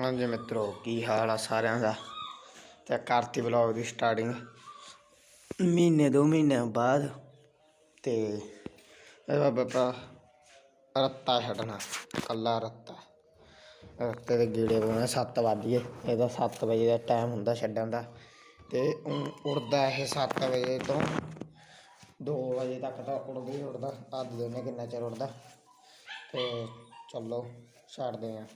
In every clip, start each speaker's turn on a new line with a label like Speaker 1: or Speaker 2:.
Speaker 1: ਹਾਂਜੀ ਮਿੱਤਰੋ, ਕੀ ਹਾਲ ਆ ਸਾਰਿਆਂ ਦਾ? ਤੇ ਕਰਤੀ ਵਲੌਗ ਦੀ ਸਟਾਰਟਿੰਗ ਮਹੀਨੇ ਦੋ ਮਹੀਨੇ ਬਾਅਦ ਤੇ ਇਹਦਾ ਬਾਬਾ ਰੱਤਾ ਛੱਡਣਾ, ਕੱਲਾ ਰੱਤਾ। ਰੱਤੇ ਦੇ ਗੀੜੇ ਪਾਉਣੇ 7 ਵਜੇ ਇਹਦਾ 7 ਵਜੇ ਦਾ ਟਾਈਮ ਹੁੰਦਾ ਛੱਡਣ ਦਾ। ਤੇ ਊਂ ਉੜਦਾ ਇਹ 7 ਵਜੇ ਤੋਂ 2 ਵਜੇ ਤੱਕ ਤਾਂ ਉੜਦਾ ਹੀ ਉੜਦਾ। ਅੱਜ ਦੋਨੇ ਕਿੰਨਾ ਚਿਰ ਉੜਦਾ? ਤੇ ਚਲੋ, ਛੱਡਦੇ ਆਂ।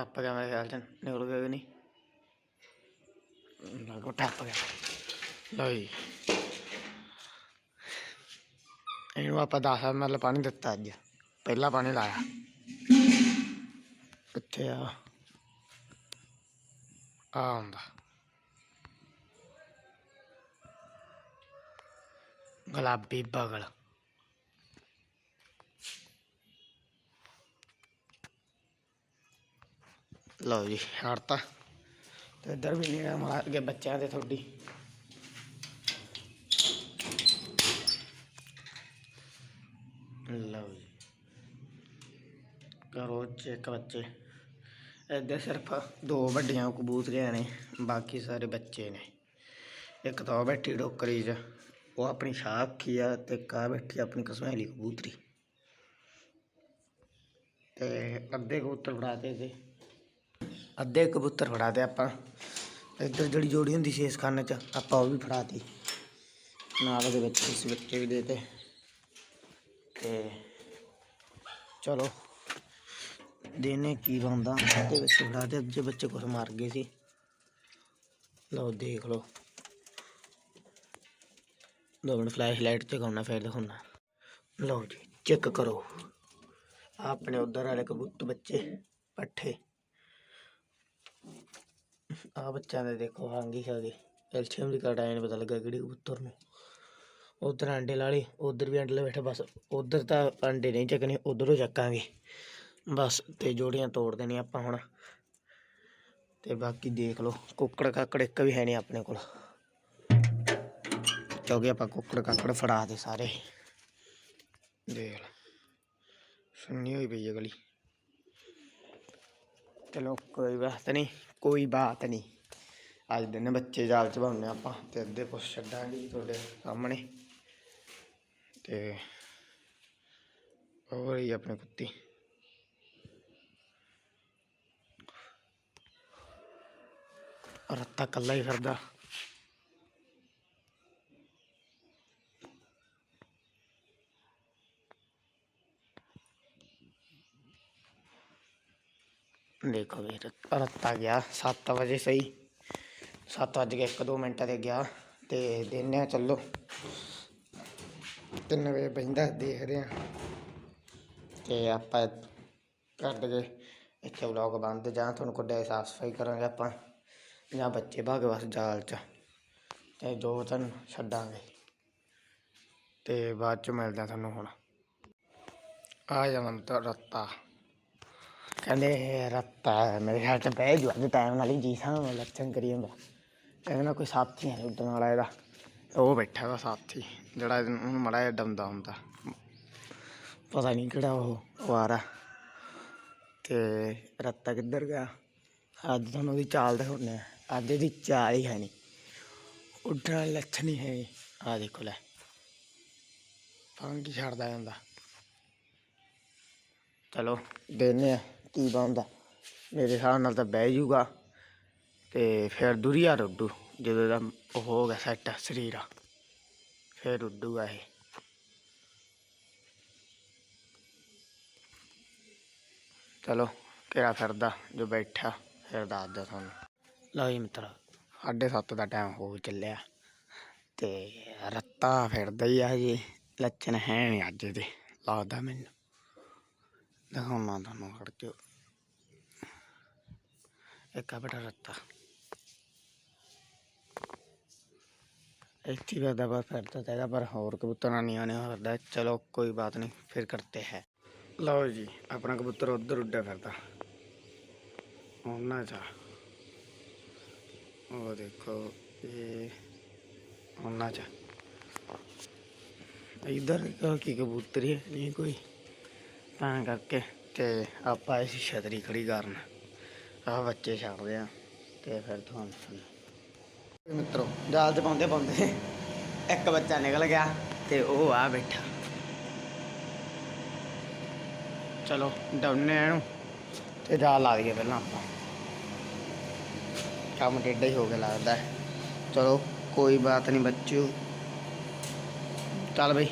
Speaker 1: ਟੱਪ ਗਿਆ ਮੇਰੇ ਖਿਆਲ ਚ, ਨਿਕਲ ਗਿਆ ਕਿ ਨਹੀਂ? ਲੱਗੋ ਟੱਪ ਗਿਆ। ਲਓ ਜੀ। ਇਹਨੂੰ ਆਪਾਂ 10 ml ਪਾਣੀ ਦਿੱਤਾ ਅੱਜ। ਪਹਿਲਾ ਪਾਣੀ ਲਾਇਆ। ਕਿੱਥੇ ਆ? ਆ ਹੁੰਦਾ। ਗੁਲਾਬੀ ਬਗਲ। ਲਓ ਜੀ, ਹੜਤਾ। ਤੇ ਇੱਧਰ ਵੀ ਨਿਗਾ ਮਾਰ ਕੇ ਬੱਚਿਆਂ ਦੇ ਤੁਹਾਡੀ। ਲਓ ਜੀ। ਕਰੋ ਚੈੱਕ ਬੱਚੇ। ਇੱਧਰ ਸਿਰਫ ਦੋ ਵੱਡੀਆਂ ਕਬੂਤਰੀਆਂ ਨੇ, ਬਾਕੀ ਸਾਰੇ ਬੱਚੇ ਨੇ। ਇੱਕ ਤਾਂ ਉਹ ਬੈਠੀ ਡੋਕਰੀ 'ਚ, ਉਹ ਆਪਣੀ ਸ਼ਾਹ ਰੱਖੀ ਆ ਤੇ ਕਾ ਬੈਠੀ ਆਪਣੀ ਕਸਮੈਲੀ ਕਬੂਤਰੀ। ਤੇ ਅੱਧੇ ਕਬੂਤਰ ਫੜਾਤੇ ਤੇ। ਅੱਧੇ ਕਬੂਤਰ ਫੜਾਤੇ ਆਪਾਂ। ਇੱਧਰ ਜਿਹੜੀ ਜੋੜੀ ਹੁੰਦੀ ਸੀ ਇਸ ਖਾਨੇ 'ਚ, ਆਪਾਂ ਉਹ ਵੀ ਫੜਾਤੀ। ਨਾਲ ਉਹਦੇ ਵਿੱਚ ਇਸ ਬੱਚੇ ਵੀ ਦੇਤੇ ਤੇ। ਚਲੋ, ਦੇਨੇ ਕੀ ਬੰਦਾ ਅੱਧੇ ਬੱਚੇ ਫੜਾਤੇ ਅੱਧੇ ਬੱਚੇ ਕੁਛ ਮਰ ਗਏ ਸੀ। ਲਓ, ਦੇਖ ਲਓ। ਦੋ ਮਿੰਟ ਫਲੈਸ਼ ਲਾਈਟ ਤੇ ਗਾਉਣਾ, ਫਿਰ ਦਿਖਾਉਣਾ। ਲਓ ਜੀ ਚੈੱਕ ਕਰੋ। ਆਪਣੇ ਉਧਰ ਵਾਲੇ ਕਬੂਤਰ ਬੱਚੇ, ਪੱਠੇ। ਆ ਬੱਚਿਆਂ ਦੇ ਦੇਖੋ ਹਾਂਗੀ ਖਾ ਗਏ ਕੈਲਸ਼ੀਅਮ ਦੀ ਘਾਟ ਆਇਆ ਨਹੀਂ ਪਤਾ ਲੱਗਾ ਕਿਹੜੀ ਕਬੂਤਰ ਨੂੰ। ਉਧਰ ਅੰਡੇ ਲਾਲੇ ਉਧਰ ਵੀ ਆਂਡੇ ਲੈ ਬੈਠਾ, ਬਸ ਉਧਰ ਤਾਂ ਆਂਡੇ ਨਹੀਂ ਚੱਕਣੇ, ਉਧਰੋਂ ਚੱਕਾਂਗੇ। ਬਸ ਤੇ ਜੋੜੀਆਂ ਤੋੜ ਦੇਣੀਆਂ ਆਪਾਂ ਹੁਣ। ਤੇ ਬਾਕੀ ਦੇਖ ਲਓ, ਕੁੱਕੜ ਕਾਕੜ ਇੱਕ ਵੀ ਹੈ ਨਹੀਂ ਆਪਣੇ ਕੋਲ। ਕਿਉਂਕਿ ਆਪਾਂ ਕੁੱਕੜ ਕਾਕੜ ਫੜਾ ਦੇ ਸਾਰੇ। ਦੇਖ ਲਓ। ਸੁੰਨੀ ਹੋਈ ਪਈ ਹੈ ਗਲੀ। ਚਲੋ, ਕੋਈ ਬਾਤ ਨਹੀਂ, ਕੋਈ ਬਾਤ ਨਹੀਂ। ਅੱਜ ਦਿਨ ਬੱਚੇ ਜਾਲ ਚ ਪਾਉਂਦੇ ਆਪਾਂ ਤੇ ਅੱਧੇ ਕੁਛ ਛੱਡਾਂਗੇ ਤੁਹਾਡੇ ਸਾਹਮਣੇ। ਤੇ ਹੋਰ ਹੀ ਆਪਣੇ ਕੁੱਤੀ। ਰੱਤਾ ਕੱਲਾ ਹੀ ਫਿਰਦਾ। ਦੇਖੋ ਵੀ ਰੱਤ- ਰੱਤਾ ਗਿਆ 7 ਵਜੇ ਸਹੀ 7 ਵਜੇ ਕੇ 1-2 ਮਿੰਟਾਂ ਤੇ ਗਿਆ ਤੇ ਦਿਨੇ ਚੱਲੋ 3 ਵਜੇ ਬਹਿੰਦਾ ਦੇਖਦੇ ਆ ਤੇ ਆਪਾਂ ਕਰ ਦਗੇ ਇੱਥੇ ਵਲੌਗ ਬੰਦ ਜਾਂ ਤੁਹਾਨੂੰ ਕੋਈ ਸਾਫ਼ ਸਫ਼ਾਈ ਕਰਾਂਗੇ ਆਪਾਂ ਜਾਂ ਬੱਚੇ ਭਾਗ ਬਸ ਜਾਲ ਚ ਤੇ ਜੋ ਤੁਹਾਨੂੰ ਛੱਡਾਂਗੇ ਤੇ ਬਾਅਦ ਚ ਮਿਲਦਾ ਤੁਹਾਨੂੰ ਹੁਣ ਆ ਜਾਣਾ ਤਾਂ ਰੱਤਾ ਕਹਿੰਦੇ ਰੱਤਾ ਮੇਰੇ ਖਿਆਲ ਚ ਬਹਿ ਜੂ ਅੱਜ ਟਾਈਮ ਨਾਲ ਹੀ ਜੀ ਸਾਹਮਣੇ ਲੱਛਣ ਕਰੀ ਜਾਂਦਾ ਇਹਦੇ ਨਾਲ ਕੋਈ ਸਾਥੀ ਹੈ ਉੱਡਣ ਵਾਲਾ ਇਹਦਾ ਉਹ ਬੈਠਾ ਵਾ ਸਾਥੀ ਜਿਹੜਾ ਇਹਨੂੰ ਮੜਾ ਜਿਹਾ ਡੰਦਾ ਹੁੰਦਾ ਪਤਾ ਨਹੀਂ ਕਿਹੜਾ ਉਹ ਉਹ ਆ ਤੇ ਰੱਤਾ ਕਿੱਧਰ ਗਿਆ ਅੱਜ ਤੁਹਾਨੂੰ ਉਹਦੀ ਚਾਲ ਦਿਖਾਉਂਦੇ ਆ ਅੱਜ ਇਹਦੀ ਚਾਲ ਹੀ ਹੈ ਨਹੀਂ ਉੱਡਣ ਲੱਛਣ ਹੀ ਹੈ ਆ ਦੇਖੋ ਲੈ ਫੰਗੀ ਛੱਡਦਾ ਜਾਂਦਾ ਚਲੋ ਦੇਖਦੇ ਆ ਕੀ ਬਣਦਾ? ਮੇਰੇ ਹਿਸਾਬ ਨਾਲ ਤਾਂ ਬਹਿ ਜੂਗਾ ਤੇ ਫਿਰ ਦੁਰੀਆ ਉੱਡੂ ਜਦੋਂ ਦਾ ਉਹ ਹੋ ਗਿਆ ਸੈੱਟ ਸਰੀਰ। ਆ ਫਿਰ ਉੱਡੂਗਾ ਇਹ। ਚਲੋ, ਕਿਹੜਾ ਫਿਰਦਾ ਜੋ ਬੈਠਾ, ਫਿਰ ਦੱਸਦਾ ਤੁਹਾਨੂੰ। ਲਓ ਜੀ ਮਿੱਤਰ, ਸਾਢੇ ਸੱਤ ਦਾ ਟਾਈਮ ਹੋ ਚੱਲਿਆ ਤੇ ਰੱਤਾ ਫਿਰਦਾ ਹੀ ਆ ਜੀ ਲੱਛਣ ਹੈ ਨਹੀਂ ਅੱਜ ਦੇ, ਲੱਗਦਾ ਮੈਨੂੰ। देखो माँ दोनों करके एक का बेटा रत्ता एक थी दबा फिरता जाएगा, पर और कबूतर ना नहीं आने फिरता चलो कोई बात नहीं, फिर करते हैं। लाओ जी, अपना कबूतर उधर उड्डा फिरता। होना चाह वो देखो, ये होना चाह इधर की कबूतरी है, नहीं कोई। ਤਾਂ ਕਰਕੇ। ਤੇ ਆਪਾਂ ਇਸ ਛਤਰੀ ਖੜੀ ਕਰਨ। ਆਹ ਬੱਚੇ ਛੱਡਦੇ ਆ, ਤੇ ਫਿਰ ਤੁਹਾਨੂੰ ਸੁਣ ਮਿੱਤਰੋ ਜਾਲ ਚ ਪਾਉਂਦੇ ਪਾਉਂਦੇ। ਇੱਕ ਬੱਚਾ ਨਿਕਲ ਗਿਆ, ਤੇ ਉਹ ਆ ਬੈਠਾ। ਚਲੋ ਡਾਉਨੇ ਇਹਨੂੰ। ਤੇ ਜਾਲ ਲਾ ਦਈਏ ਪਹਿਲਾਂ ਆਪਾਂ। ਕੰਮ ਟੇਢਾ ਹੀ ਹੋ ਗਿਆ ਲੱਗਦਾ। ਚਲੋ, ਕੋਈ ਬਾਤ ਨਹੀਂ ਬੱਚਿਓ। ਚੱਲ ਬਈ।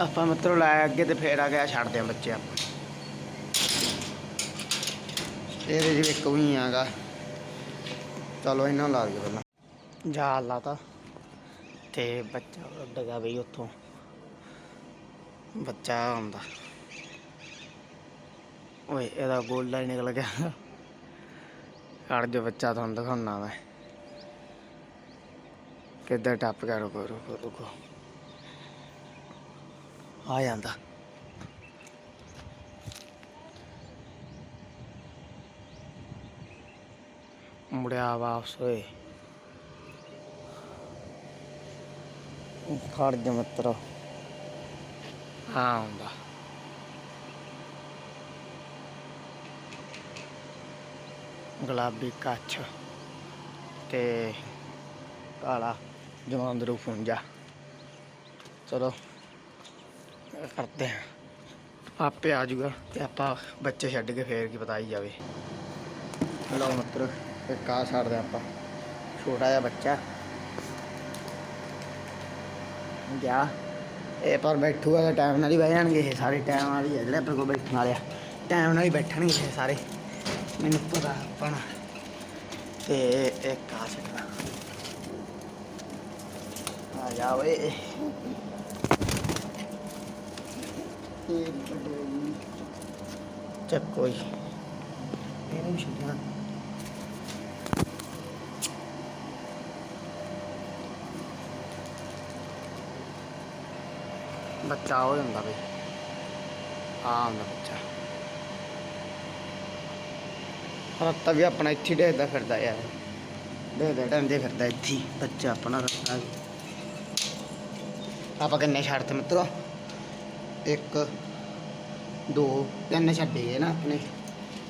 Speaker 1: ਆਪਾਂ ਮਿੱਤਰੋ ਲਾਇਆ ਅੱਗੇ ਤੇ ਫੇਰ ਆ ਗਿਆ, ਛੱਡਦੇ ਆ ਬੱਚੇ ਆਪਾਂ। ਇਹਦੇ ਜਿਵੇਂ ਇੱਕ ਵੀ ਆਗਾ ਚਲੋ ਇਹਨਾਂ ਲਾ ਦਿਓ ਪਹਿਲਾਂ। ਜਾਲ ਲਾਤਾ। ਤੇ ਬੱਚਾ ਉੱਡ ਬਈ ਉੱਥੋਂ। ਬੱਚਾ ਹੁੰਦਾ ਓਏ, ਇਹਦਾ ਗੋਲਾ ਹੀ ਨਿਕਲ ਗਿਆ। ਖੜ ਜੋ ਬੱਚਾ, ਤੁਹਾਨੂੰ ਦਿਖਾਉਣਾ ਮੈਂ। ਕਿੱਦਾਂ ਟੱਪ ਗਿਆ? ਰੁਕੋ ਰੁਕੋ ਰੁਕੋ। ਆ ਜਾਂਦਾ। ਮੁੜਿਆ ਵਾਪਸ ਹੋਏ ਖੜ ਜਾ ਮਿੱਤਰੋ। ਆਉਂਦਾ। ਗੁਲਾਬੀ ਕੱਛ ਤੇ ਕਾਲਾ ਜਮਾਂਦਰੂ ਫੁੰਜਾ ਚਲੋ। ਕਰਦੇ ਹਾਂ ਆਪੇ ਆ ਜਾਊਗਾ ਤੇ ਆਪਾਂ ਬੱਚੇ ਛੱਡ ਕੇ ਫੇਰ ਕੀ ਪਤਾ ਹੀ ਜਾਵੇ ਲਓ ਮਿੱਤਰ ਇੱਕ ਆ ਛੱਡਦੇ ਆਪਾਂ ਛੋਟਾ ਜਿਹਾ ਬੱਚਾ ਗਿਆ ਇਹ ਪਰ ਬੈਠੂਗਾ ਤਾਂ ਟਾਈਮ ਨਾਲ ਹੀ ਬਹਿ ਜਾਣਗੇ ਇਹ ਸਾਰੇ ਟਾਈਮ ਨਾਲ ਹੀ ਆ ਜਿਹੜੇ ਆਪਣੇ ਕੋਲ ਬੈਠਣ ਵਾਲੇ ਆ ਟਾਈਮ ਨਾਲ ਹੀ ਬੈਠਣਗੇ ਇਹ ਸਾਰੇ ਮੈਨੂੰ ਪਤਾ ਆਪਣਾ ਤੇ ਇੱਕ ਆ ਛੱਡਣਾ ਆ ਜਾ ਓਏ ਇਹ ਬੜੇ ਚੱਕੋ ਜੀ ਇਹਨੂੰ ਛੱਡਣਾ ਬੱਚਾ ਹੋ ਜਾਂਦਾ ਬਈ। ਆ ਹੁੰਦਾ ਬੱਚਾ। ਰੱਤਾ ਵੀ ਆਪਣਾ ਇੱਥੇ ਹੀ ਡੇਦਾ ਫਿਰਦਾ ਯਾਰ। ਡੇਦਾ ਡੰਦੇ ਫਿਰਦਾ ਇੱਥੇ ਬੱਚਾ ਆਪਣਾ ਰੱਤਾ ਆਪਾਂ ਕਿੰਨੇ ਛੱਡਤੇ ਮਿੱਤਰੋ? ਇੱਕ ਦੋ ਤਿੰਨ ਛੱਡੇ ਗਏ ਨਾ ਆਪਣੇ।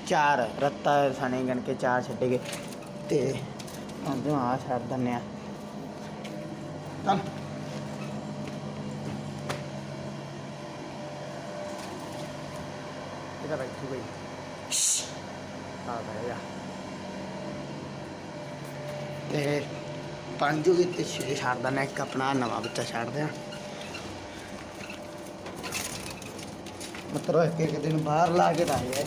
Speaker 1: ਚਾਰ ਰੱਤਾ ਸਣੇ ਗਣ ਕੇ ਚਾਰ ਛੱਡੇ ਗਏ। ਤੇ ਅੰਦੋਂ ਆ ਛੱਡ ਦਿੰਨੇ ਆ। ਚੱਲ। ਇਹਦਾ ਬੈਠੂ ਗਈ ਆ ਗਿਆ ਤੇ ਪੰਜ ਵੀ ਤੇ ਛੇ ਛੱਡ ਦਿੰਦੇ ਹਾਂ, ਇੱਕ ਆਪਣਾ ਨਵਾਂ ਬੱਚਾ ਛੱਡਦੇ ਆ ਮਤਲਬ ਇੱਕ ਇੱਕ ਦਿਨ ਬਾਹਰ ਲਾ ਕੇ ਤਾਂ ਆਏ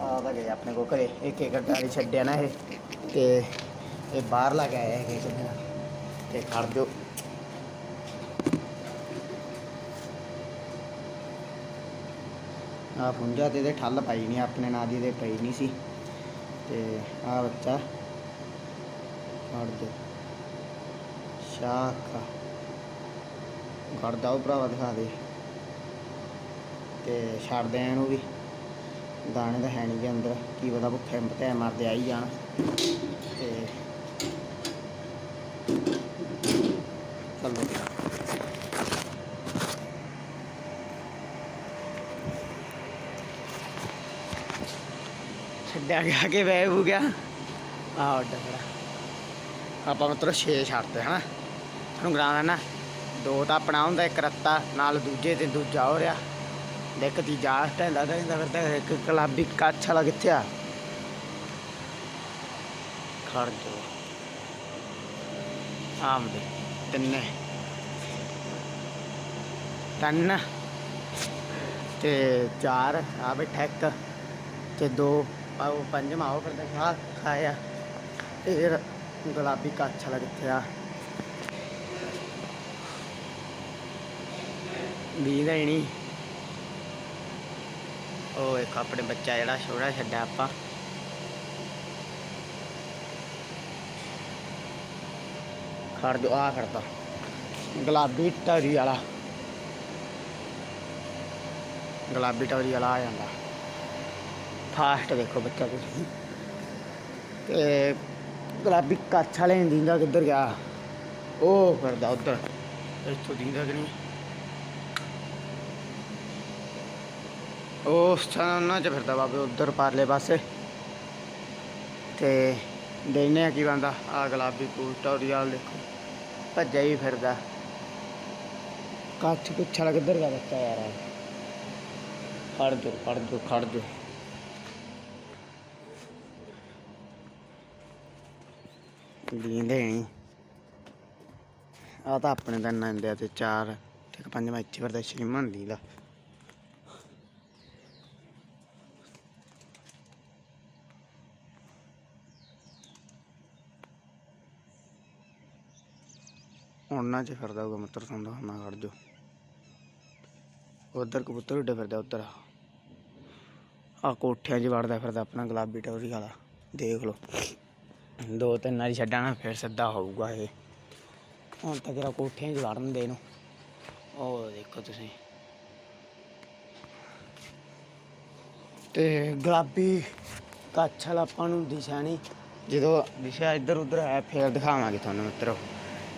Speaker 1: ਆ ਤਾਂ ਗਏ ਆਪਣੇ ਕੋ ਘਰੇ ਇੱਕ ਇੱਕ ਡਾਲੀ ਛੱਡਿਆ ਨਾ ਇਹ। ਤੇ ਇਹ ਬਾਹਰ ਲਾ ਕੇ ਆਇਆ ਇੱਕ ਇੱਕ ਦਿਨ। ਤੇ ਖੜ ਜੋ ਆ ਪੁੰਜਾ ਤੇ ਇਹਦੇ ਠੱਲ ਪਾਈ ਨਹੀਂ ਆਪਣੇ ਨਾਂ ਦੀ ਇਹਦੇ ਪਈ ਨਹੀਂ ਸੀ। ਤੇ ਆ ਬੱਚਾ, ਖੜ ਦਿਓ ਸ਼ਾਖਾ। ਖੜਦਾ ਉਹ ਭਰਾਵਾ ਦਿਖਾ ਦੇ। ਤੇ ਛੱਡਦੇ ਆ ਇਹਨੂੰ ਵੀ। ਦਾਣੇ ਤਾਂ ਹੈ ਨਹੀਂ ਗੇ ਅੰਦਰ। ਕੀ ਪਤਾ ਭੁੱਖੇ ਭਟੇ ਮਰਦੇ ਆਈ ਜਾਣ। ਤੇ ਚਲੋ ਛੱਡਿਆ ਗਿਆ ਕੇ ਵੈ ਹੋ ਗਿਆ? ਆਹ ਉੱਡ ਆਪਾਂ ਮਤਲਬ 6 ਛੱਡਦੇ ਹਨਾ? ਤੁਹਾਨੂੰ ਗਰਾਂ ਨਾ ਦੋ ਤਾਂ ਆਪਣਾ ਹੁੰਦਾ, ਇੱਕ ਰੱਤਾ, ਨਾਲ ਦੂਜੇ ਤੇ ਦੂਜਾ ਹੋ ਰਿਹਾ। ਦੇਖ ਤੀਜਾ ਸਟੈਂਡਾ ਕਹਿੰਦਾ ਫਿਰਦਾ, ਇੱਕ ਕਲਾਬੀ ਕੱਛ ਵਾਲਾ ਕਿੱਥੇ ਆ। ਖੜ ਜੋ। ਆਮ ਦੇ ਤਿੰਨੇ। ਤਿੰਨ ਤੇ ਚਾਰ, ਆ ਬੈਠਾ ਇੱਕ ਤੇ ਦੋ, ਆ ਉਹ ਪੰਜਵਾਂ, ਉਹ ਫਿਰਦਾ ਖਾ, ਖਾਇਆ। ਤੇ ਫਿਰ ਗੁਲਾਬੀ ਕੱਛ ਵਾਲਾ ਕਿੱਥੇ ਆ। ਵੀਹ ਨਹੀਂ ਉਹ ਇੱਕ ਆਪਣੇ ਬੱਚਾ ਜਿਹੜਾ ਛੋੜਾ ਛੱਡਿਆ ਆਪਾਂ। ਖੜ ਜੋ ਆ ਖੜਦਾ ਗੁਲਾਬੀ ਟੌਰੀ ਵਾਲਾ। ਗੁਲਾਬੀ ਟੌਰੀ ਵਾਲਾ ਆ ਜਾਂਦਾ। ਫਾਸਟ ਦੇਖੋ ਬੱਚਾ ਤੁਸੀਂ ਤੇ ਗੁਲਾਬੀ ਕੱਛ ਵਾਲੇ ਦਿੰਦਾ ਕਿੱਧਰ ਗਿਆ? ਉਹ ਕਰਦਾ ਉੱਧਰ। ਇੱਥੋਂ ਦਿੰਦਾ ਕਿ ਨਹੀਂ? ਉਹ ਸਾਨਾ ਚ ਫਿਰਦਾ ਬਾਬੇ ਉੱਧਰ ਪਾਰਲੇ ਪਾਸੇ ਤੇ ਦੇਖਨੇ ਆ ਕੀ ਬੰਦਾ ਆ ਗੁਲਾਬੀ ਟੂਟੋਰੀਅਲ ਦੇਖੋ ਭੱਜਿਆ ਹੀ ਫਿਰਦਾ ਕੱਛ ਕੁੱਛ ਵਾਲਾ ਕਿੱਧਰ ਗਿਆ ਬੱਚਾ ਯਾਰ ਇਹ? ਖੜ ਜੋ ਖੜ ਜੋ ਖੜ ਜੋ ਲੀਂਦੇ ਨਹੀਂ ਆ ਤਾਂ ਆਪਣੇ ਦਾ ਨੰਦੇ ਆ ਤੇ ਚਾਰ ਤੇ ਇੱਕ ਪੰਜਵਾਂ ਇੱਥੇ ਫਿਰਦਾ ਸ਼੍ਰੀਮਨ ਚ ਫਿਰਦਾ ਹੋਊਗਾ ਮਿੱਤਰ ਸੁਣਦਾ ਨਾ ਖੜ ਜੋ ਉਧਰ ਕਬੂਤਰ ਉੱਡੇ ਫਿਰਦਾ ਉਧਰ। ਆ ਕੋਠਿਆਂ 'ਚ ਵੜਦਾ ਫਿਰਦਾ ਆਪਣਾ ਗੁਲਾਬੀ ਟੋਰੀ ਵਾਲਾ, ਦੇਖ ਲਓ। ਦੋ ਤਿੰਨ ਵਾਰੀ ਛੱਡਣਾ, ਫਿਰ ਸਿੱਧਾ ਹੋਊਗਾ ਇਹ। ਹੁਣ ਤਾਂ ਇਹਦਾ ਕੋਠਿਆਂ 'ਚ ਵੜਨ ਦੇ ਇਹਨੂੰ। ਉਹ ਦੇਖੋ ਤੁਸੀਂ। ਤੇ ਗੁਲਾਬੀ ਕੱਛਲ ਆਪਾਂ ਨੂੰ ਦਿਸ਼ਾ ਨਹੀਂ ਜਦੋਂ ਦਿਸ਼ਾ ਇੱਧਰ ਉੱਧਰ ਹੈ, ਫੇਰ ਦਿਖਾਵਾਂਗੇ ਤੁਹਾਨੂੰ ਮਿੱਤਰੋ।